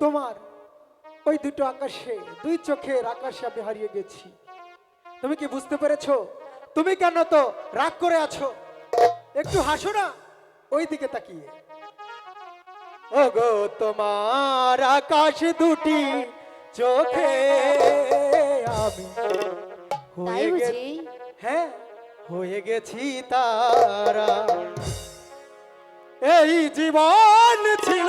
তোমার ওই দুটো আকাশে দুই চোখের আকাশে আমি হারিয়ে গেছি। তুমি কি বুঝতে পেরেছ? তুমি কেন তো রাগ করে আছো? একটু হাসো না ওই দিকে তাকিয়ে। ওগো তোমার আকাশ দুটি চোখে আমি হয়ে গে- বুঝি হ্যাঁ হয়ে গেছি তারা। এই জীবন ছিল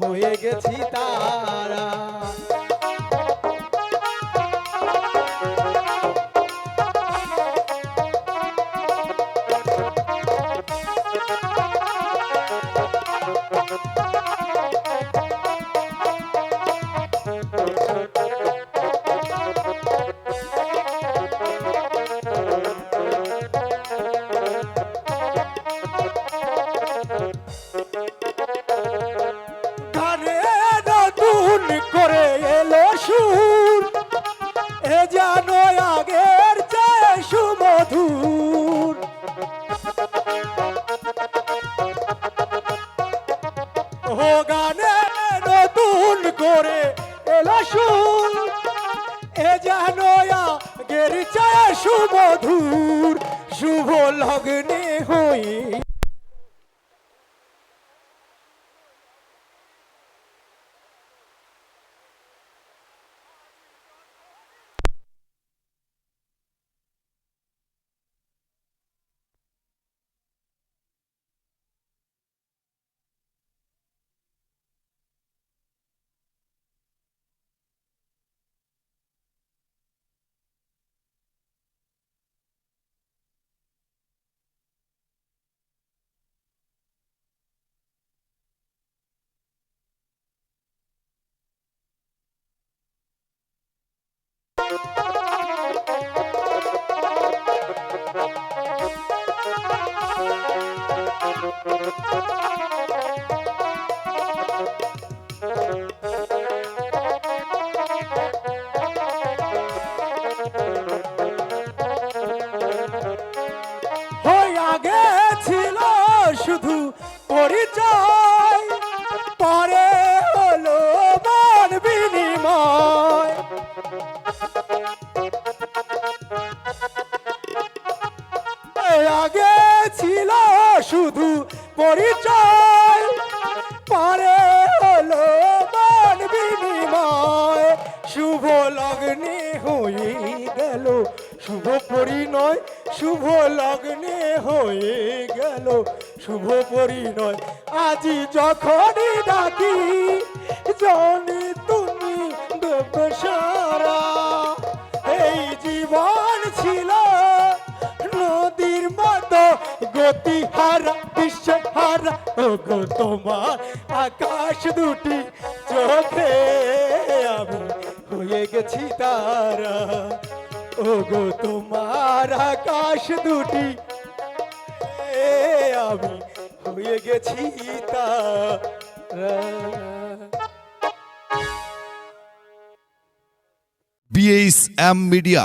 হয়ে গেছি তারা সুর, এ যেন আগের চেয়ে সুমধুর। ও গানে নতুন করে এলো সুর, এ যেন আগের চেয়ে সুমধুর। শুভ লগ্নে হয়ে শুধু পরিচয় পরে হলো মান বিনিময়। আগে ছিল শুধু পরিচয়। পরে হলো মান বিনিময়। শুভ লগ্নে হয়ে গেল। শুভ পরিণয়, শুভ লগ্নে হয়ে গেল। শুভ পরিণয়, আজি যখনই ডাকি, জনি গতি হারা বিশ্ব হারা ও গো তোমার আকাশ দুটি চোখে আমি হয়ে গেছি তারা। ও গো তোমার আকাশ দুটি আমি হয়ে গেছি তারা। B H M media